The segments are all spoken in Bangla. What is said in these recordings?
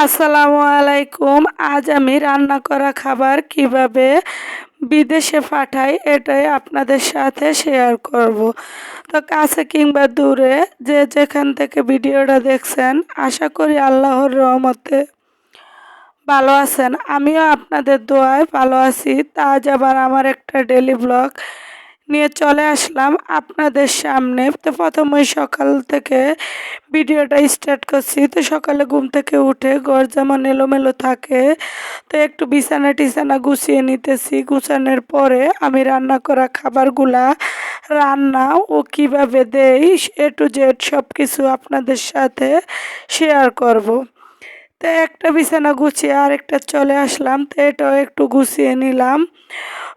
আসসালামু আলাইকুম। আজ আমি রান্না করা খাবার কীভাবে বিদেশে পাঠাই এটাই আপনাদের সাথে শেয়ার করব। তো কাছে কিংবা দূরে যে যেখান থেকে ভিডিওটা দেখছেন, আশা করি আল্লাহর রহমতে ভালো আছেন। আমিও আপনাদের দোয়ায় ভালো আছি। তা আজ আবার আমার একটা ডেলি ব্লগ নিয়ে চলে আসলাম আপনাদের সামনে। তো প্রথমে সকাল থেকে ভিডিওটা স্টার্ট করছি। তো সকালে ঘুম থেকে উঠে ঘর যেমন এলোমেলো থাকে, তো একটু বিছানা টিছানা গুছিয়ে নিতেছি। গুছানোর পরে আমি রান্না করা খাবারগুলা রান্না ও কীভাবে দেই এ টু জেড সব কিছু আপনাদের সাথে শেয়ার করব। তো একটা বিছানা গুছিয়ে আরেকটা চলে আসলাম। তো এটাও একটু গুছিয়ে নিলাম।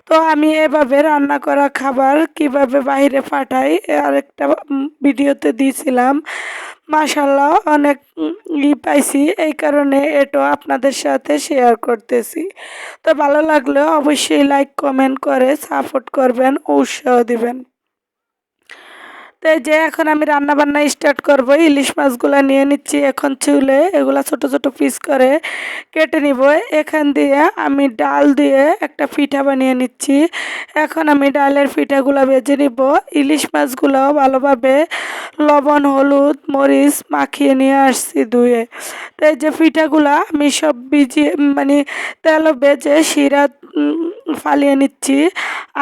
তো আমি এভাবে রান্না করা খাবার কীভাবে বাইরে পাঠাই আরেকটা ভিডিওতে দিয়েছিলাম। মাশাল্লাহ অনেক ই পাইছি। এই কারণে এটাও আপনাদের সাথে শেয়ার করতেছি। তো ভালো লাগলে অবশ্যই লাইক কমেন্ট করে সাপোর্ট করবেন, উৎসাহ দিবেন। তো যে এখন আমি রান্না বান্না স্টার্ট করব, ইলিশ মাছগুলো নিয়ে নিচ্ছি এখন চুলে, এগুলো ছোট ছোট পিস করে কেটে নিব। এখান দিয়ে আমি ডাল দিয়ে একটা পিঠা বানিয়ে নিচ্ছি। এখন আমি ডালের পিঠাগুলো বেজে নিব। ইলিশ মাছগুলো ভালোভাবে লবণ, হলুদ, মরিচ মাখিয়ে নিয়ে আসছি ধুয়ে। তো এই যে পিঠাগুলো আমি সব ভিজিয়ে মানে তেল বেজে শিরা ফালিয়ে নিচ্ছি।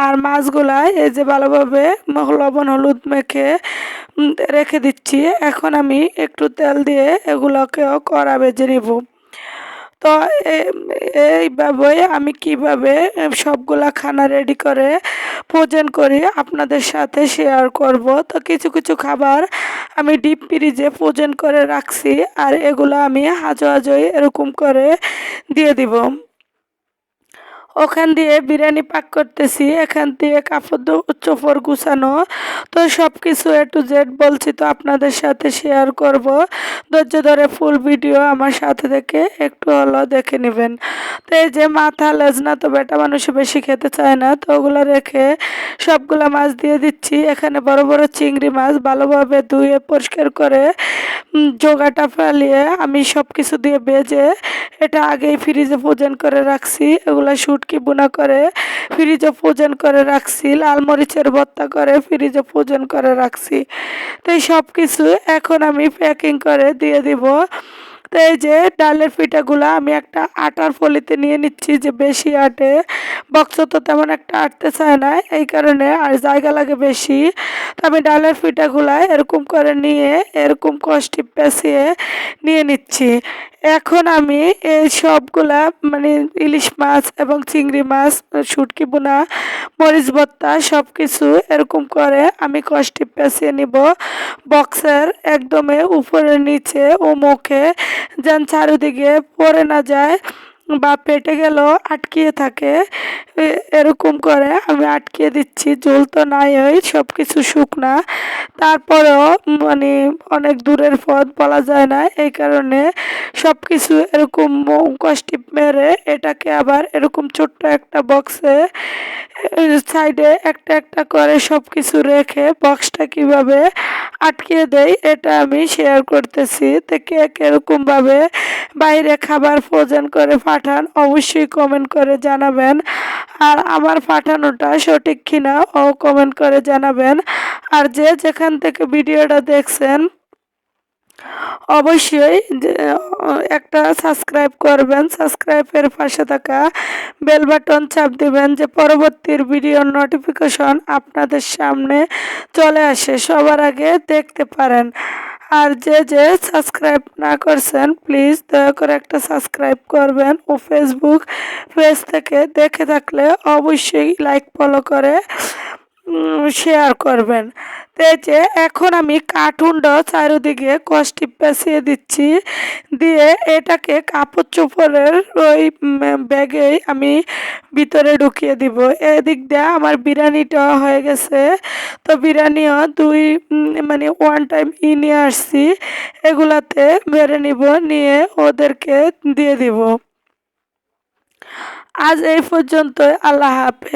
আর মাছগুলা এই যে ভালোভাবে লবণ হলুদ মেখে রেখে দিচ্ছি। এখন আমি একটু তেল দিয়ে এগুলোকেও কড়া বেজে নিব। তো এইভাবে আমি কীভাবে সবগুলা খানা রেডি করে ভোজন করি আপনাদের সাথে শেয়ার করব। তো কিছু কিছু খাবার আমি ডিপ ফ্রিজে ভোজন করে রাখছি। আর এগুলো আমি হাজো, হাজোই এরকম করে দিয়ে দিব। ওখান দিয়ে বিরিয়ানি পাক করতেছি, এখান দিয়ে কাপড় চোপড় গুছানো। তো সব কিছু এ টু জেড বলছি তো আপনাদের সাথে শেয়ার করব। ধৈর্য ধরে ফুল ভিডিও আমার সাথে থেকে একটু হলো দেখে নেবেন। তো এই যে মাথা লেজনা তো বেটা মানুষ বেশি খেতে চায় না, তো ওগুলো রেখে সবগুলো মাছ দিয়ে দিচ্ছি। এখানে বড় বড় চিংড়ি মাছ ভালোভাবে ধুয়ে পরিষ্কার করে জোগাটা ফেলিয়ে আমি সব কিছু দিয়ে বেজে এটা আগেই ফ্রিজে ভোজন করে রাখছি। এগুলো শুটকি বোনা করে ফ্রিজে ভোজন করে রাখছি। লাল মরিচের ভর্তা করে ফ্রিজে ভোজন করে রাখছি। তো সব কিছু এখন আমি প্যাকিং করে দিয়ে দিব। তো এই যে ডালের পিঠাগুলো আমি একটা আটার ফলিতে নিয়ে নিচ্ছি যে বেশি আটে। বক্স তো তেমন একটা আটতে চায় না, এই কারণে আর জায়গা লাগে বেশি। তো আমি ডালের পিঠাগুলা এরকম করে নিয়ে, এরকম কষ্টি পেঁচিয়ে নিয়ে নিচ্ছি। এখন আমি এই সবগুলা মানে ইলিশ মাছ এবং চিংড়ি মাছ, শুটকি বোনা মরিচ ভত্তা সব কিছু এরকম করে আমি কষ্টে পেঁচিয়ে নিব। বক্সের একদমে উপরে, নিচে ও মুখে যেন চারিদিকে পড়ে না যায় বা পেটে গেল আটকিয়ে থাকে। এরকম করে আমি আটকিয়ে দিচ্ছি। জল তো নাই ওই সব কিছু শুকনা। তারপরেও মানে অনেক দূরের পথ বলা যায় না, এই কারণে সব কিছু এরকম কষ্টি মেরে এটাকে আবার এরকম ছোট্ট একটা বক্সে সাইডে একটা একটা করে সব কিছু রেখে বক্সটা কীভাবে আটকিয়ে দেয় এটা আমি শেয়ার করতেছি। তো কে বাইরে খাবার ফ্রোজেন করে পাঠান অবশ্যই কমেন্ট করে জানাবেন। আর আমার পাঠানোটা সঠিক কিনা ও কমেন্ট করে জানাবেন। আর যে যেখান থেকে ভিডিওটা দেখছেন অবশ্যই একটা সাবস্ক্রাইব করবেন সাবস্ক্রাইবের পাশে থাকা বেল বাটন চাপ দিবেন যে পরবর্তীর ভিডিওর নোটিফিকেশন আপনাদের সামনে চলে আসে, সবার আগে দেখতে পারেন। আর যে যে সাবস্ক্রাইব না করছেন প্লিজ দয়া করে একটা সাবস্ক্রাইব করবেন ও ফেসবুক পেজ থেকে দেখে থাকলে অবশ্যই লাইক ফলো করে শেয়ার করবেন। যে এখন আমি কার্টুনটা চারিদিকে কষ্টি পেঁচিয়ে দিচ্ছি। দিয়ে এটাকে কাপড় চোপড়ের ওই ব্যাগেই আমি ভিতরে ঢুকিয়ে দিব। এদিক দিয়ে আমার বিরিয়ানিটা হয়ে গেছে। তো বিরিয়ানিও দুই মানে ওয়ান টাইম ই নিয়ে আসছি। এগুলাতে বেড়ে নিব, নিয়ে ওদেরকে দিয়ে দিব। আজ এই পর্যন্ত আল্লাহ হাফেজ।